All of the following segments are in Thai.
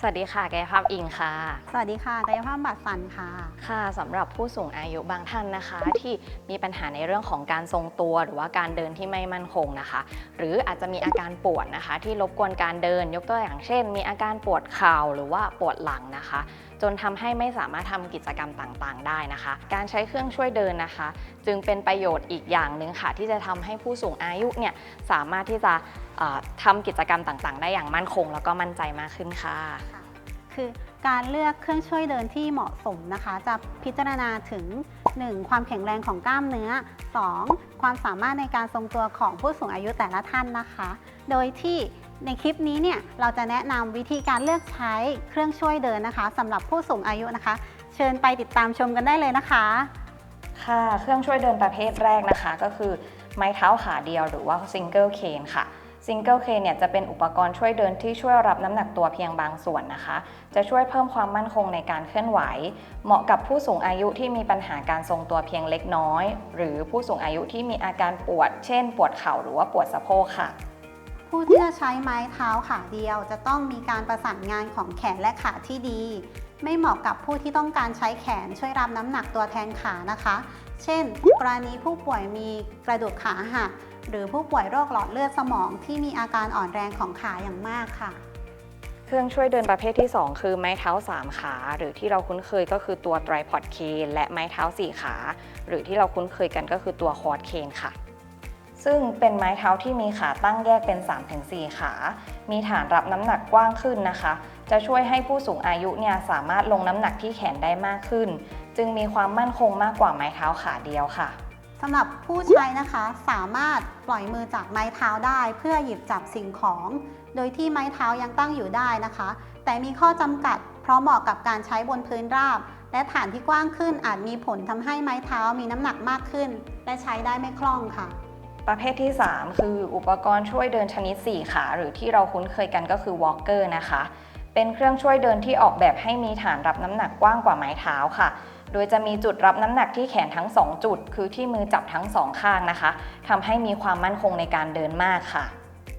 สวัสดีค่ะกายภาพอิงค่ะ สวัสดีค่ะกายภาพบัตรสันค่ะ ค่ะสำหรับผู้สูงอายุบางท่านนะคะ ที่มีปัญหาในเรื่องของการทรงตัว หรือว่าการเดินที่ไม่มั่นคงนะคะ หรืออาจจะมีอาการปวดนะคะ ที่รบกวนการเดิน ยกตัวอย่างเช่น มีอาการปวดเข่าหรือว่าปวดหลังนะคะ จนทำให้ไม่สามารถทำกิจกรรมต่างๆ ได้นะคะ การใช้เครื่องช่วยเดินนะคะ จึงเป็นประโยชน์อีกอย่างหนึ่งค่ะ ที่จะทำให้ผู้สูงอายุเนี่ยสามารถที่จะเอ่อทำกิจกรรมต่างๆ ได้อย่างมั่นคง แล้วก็มั่นใจมากขึ้นค่ะ คือการเลือกเครื่องช่วยเดินที่เหมาะสมนะคะ จะพิจารณาถึง 1. ความแข็งแรงของกล้ามเนื้อ 2. ความสามารถในการทรงตัวของผู้สูงอายุแต่ละท่านนะคะ โดยที่ ในคลิปนี้เนี่ยเราจะแนะนำวิธีการเลือกใช้เครื่องช่วยเดินนะคะสำหรับผู้สูงอายุนะคะ เชิญไปติดตามชมกันได้เลยนะคะ ค่ะ เครื่องช่วยเดินประเภทแรกนะคะ ก็คือไม้เท้าขาเดียวหรือว่า single cane ค่ะ single cane เนี่ยจะเป็นอุปกรณ์ช่วยเดินที่ช่วยรับน้ำหนักตัวเพียงบางส่วนนะคะ จะช่วยเพิ่มความมั่นคงในการเคลื่อนไหว เหมาะกับผู้สูงอายุที่มีปัญหาการทรงตัวเพียงเล็กน้อย หรือผู้สูงอายุที่มีอาการปวด เช่น ปวดเข่าหรือว่าปวดสะโพกค่ะ ผู้ที่จะใช้ไม้เท้าขาเดียว จะต้องมีการประสานงานของแขนและขาที่ดี ไม่เหมาะกับผู้ที่ต้องการใช้แขนช่วยรับน้ำหนักตัวแทนขานะคะ เช่น กรณีผู้ป่วยมีกระดูกขาหักหรือผู้ป่วยโรคหลอดเลือดสมองที่มีอาการอ่อนแรงของขาอย่างมากค่ะ เครื่องช่วยเดินประเภทที่ 2 คือไม้เท้า 3 ขา หรือที่เราคุ้นเคยก็คือตัว tripod cane และไม้เท้า 4 ขา หรือที่เราคุ้นเคยกันก็คือตัว quad cane ค่ะ ซึ่งเป็นไม้เท้าที่มีขาตั้งแยกเป็น 3-4 ขา มีฐานรับน้ำหนักกว้างขึ้นนะคะ จะช่วยให้ผู้สูงอายุเนี่ยสามารถลงน้ำหนักที่แขนได้มากขึ้น จึงมีความมั่นคงมากกว่าไม้เท้าขาเดียวค่ะสำหรับผู้ใช้นะคะสามารถปล่อยมือจากไม้เท้าได้เพื่อหยิบจับสิ่งของ โดยที่ไม้เท้ายังตั้งอยู่ได้นะคะ แต่มีข้อจำกัด เพราะเหมาะกับการใช้บนพื้นราบ และฐานที่กว้างขึ้นอาจมีผลทำให้ไม้เท้ามีน้ำหนักมากขึ้น และใช้ได้ไม่คล่องค่ะ ประเภทที่ 3 คืออุปกรณ์ช่วยเดินชนิด 4 ขา หรือที่เราคุ้นเคยกันก็คือ walker นะคะ เป็นเครื่องช่วยเดินที่ออกแบบให้มีฐานรับน้ำหนักกว้างกว่าไม้เท้าค่ะ โดยจะมีจุดรับน้ำหนักที่แขนทั้ง 2 จุด คือที่มือจับทั้งสองข้างนะคะทำให้มีความมั่นคงในการเดินมากค่ะ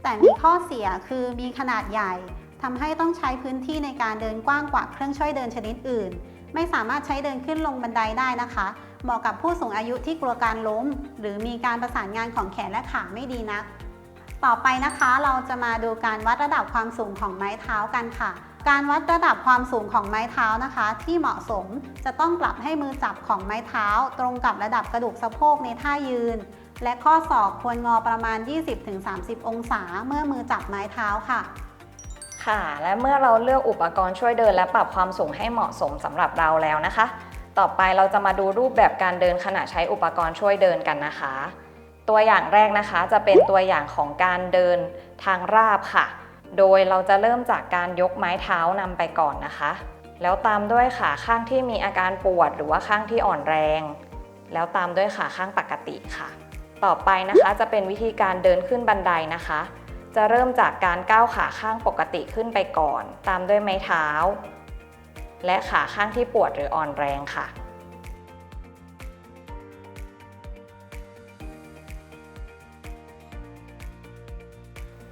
แต่มีข้อเสียคือมีขนาดใหญ่ทำให้ต้องใช้พื้นที่ในการเดินกว้างกว่าเครื่องช่วยเดินชนิดอื่น ไม่สามารถใช้เดินขึ้นลงบันไดได้นะคะ เหมาะกับผู้สูงอายุที่กลัวการล้ม หรือมีการประสานงานของแขนและขาไม่ดีนัก ต่อไปนะคะเราจะมาดูการวัดระดับความสูงของไม้เท้ากันค่ะ การวัดระดับความสูงของไม้เท้านะคะ ที่เหมาะสมจะต้องปรับให้มือจับของไม้เท้า ตรงกับระดับกระดูกสะโพกในท่ายืน และข้อศอกควรงอประมาณ 20-30 องศา เมื่อมือจับไม้เท้าค่ะค่ะและเมื่อเราเลือกอุปกรณ์ช่วยเดินและปรับความสูงให้เหมาะสมสำหรับเราแล้วนะคะ ต่อไปเราจะมาดูรูปแบบการเดินขณะใช้อุปกรณ์ช่วยเดินกันนะคะ ตัวอย่างแรกนะคะจะเป็นตัวอย่างของการเดินทางราบค่ะ โดยเราจะเริ่มจากการยกไม้เท้านำไปก่อนนะคะ แล้วตามด้วยขาข้างที่มีอาการปวดหรือว่าข้างที่อ่อนแรง แล้วตามด้วยขาข้างปกติค่ะ ต่อไปนะคะจะเป็นวิธีการเดินขึ้นบันไดนะคะ จะเริ่มจากการก้าวขาข้างปกติขึ้นไปก่อน ตามด้วยไม้เท้า และขาข้างที่ปวดหรืออ่อนแรงค่ะ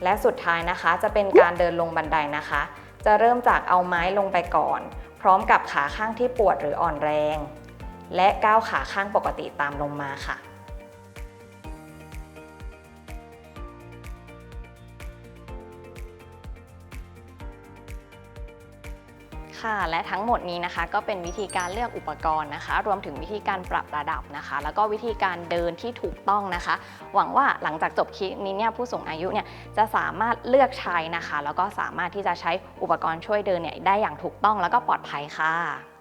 และสุดท้ายนะคะจะเป็นการเดินลงบันไดนะคะ จะเริ่มจากเอาไม้ลงไปก่อน พร้อมกับขาข้างที่ปวดหรืออ่อนแรง และก้าวขาข้างปกติตามลงมาค่ะ ค่ะ และทั้งหมดนี้นะคะ ก็เป็นวิธีการเลือกอุปกรณ์นะคะ รวมถึงวิธีการปรับระดับนะคะ แล้วก็วิธีการเดินที่ถูกต้องนะคะ หวังว่าหลังจากจบคลิปนี้เนี่ยผู้สูงอายุเนี่ยจะสามารถเลือกใช้นะคะ แล้วก็สามารถที่จะใช้อุปกรณ์ช่วยเดินเนี่ยได้อย่างถูกต้องแล้วก็ปลอดภัยค่ะ